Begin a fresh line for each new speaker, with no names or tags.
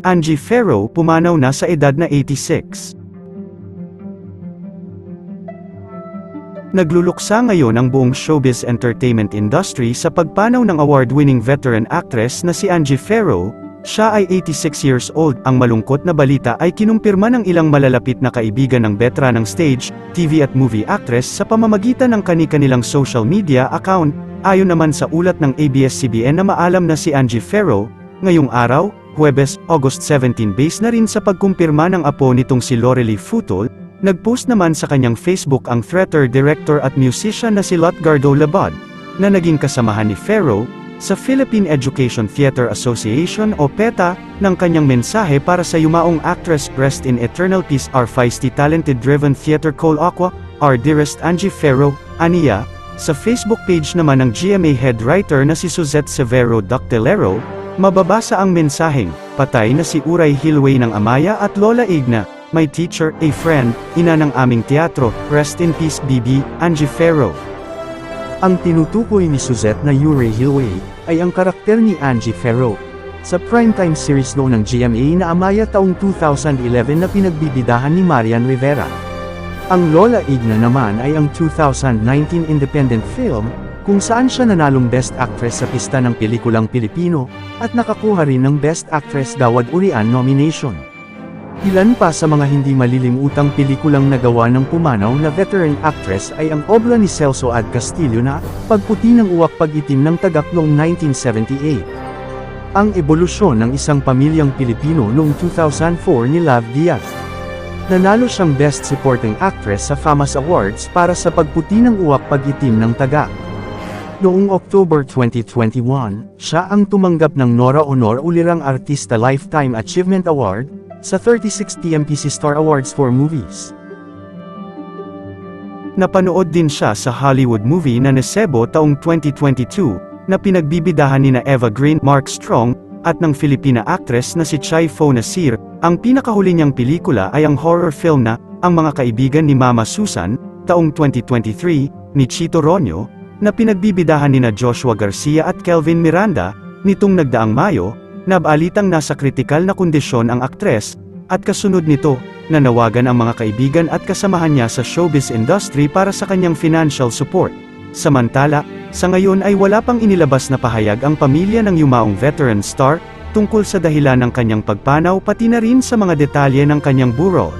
Angie Ferro pumanaw na sa edad na 86. Nagluluksa ngayon ang buong showbiz entertainment industry sa pagpanaw ng award-winning veteran actress na si Angie Ferro, siya ay 86 years old. Ang malungkot na balita ay kinumpirma ng ilang malalapit na kaibigan ng veteranang stage, TV at movie actress sa pamamagitan ng kani-kanilang social media account. Ayon naman sa ulat ng ABS-CBN na maalam na si Angie Ferro, ngayong araw, Huwebes, August 17 base na rin sa pagkumpirma ng apo nitong si Lorelei Futol, Nagpost naman sa kanyang Facebook ang theater director at musician na si Lotgardo Labad, na naging kasamahan ni Ferro, sa Philippine Education Theater Association o PETA, ng kanyang mensahe para sa yumaong actress rest in eternal peace our feisty talented driven theater call aqua, our dearest Angie Ferro, Aniya, sa Facebook page naman ng GMA head writer na si Suzette Severo Dactilero, mababasa ang mensaheng, patay na si Uray Hilway ng Amaya at Lola Igna, my teacher, a friend, ina ng aming teatro, rest in peace BB, Angie Ferro.
Ang tinutukoy ni Suzette na Yuri Hilway, ay ang karakter ni Angie Ferro. Sa primetime series noon ng GMA na Amaya taong 2011 na pinagbibidahan ni Marian Rivera. Ang Lola Igna naman ay ang 2019 independent film, kung saan siya nanalong Best Actress sa pista ng pelikulang Pilipino, at nakakuha rin ng Best Actress Dawad Urian nomination. Ilan pa sa mga hindi malilimutang pelikulang nagawa ng pumanaw na veteran actress ay ang obra ni Celso Ad Castillo na Pagputi ng Uwak Pag-itim ng Tagaklong 1978. Ang ebolusyon ng isang pamilyang Pilipino noong 2004 ni Lav Diaz. Nanalo siyang Best Supporting Actress sa FAMAS Awards para sa Pagputi ng Uwak Pag-itim ng Tagak. Noong October 2021, siya ang tumanggap ng Nora Honor Ulirang Artista Lifetime Achievement Award sa 36th TMPC Star Awards for Movies.
Napanood din siya sa Hollywood movie na Nesebo taong 2022, na pinagbibidahan ni na Eva Green, Mark Strong, at ng Filipina actress na si Chai Fo Nasir. Ang pinakahuli niyang pelikula ay ang horror film na Ang Mga Kaibigan ni Mama Susan, taong 2023, ni Chito Ronyo, na pinagbibidahan ni na Joshua Garcia at Kelvin Miranda, nitong nagdaang Mayo, nabalitang nasa kritikal na kondisyon ang aktres, at kasunod nito, nanawagan ang mga kaibigan at kasamahan niya sa showbiz industry para sa kanyang financial support. Samantala, sa ngayon ay wala pang inilabas na pahayag ang pamilya ng yumaong veteran star, tungkol sa dahilan ng kanyang pagpanaw pati na rin sa mga detalye ng kanyang burol.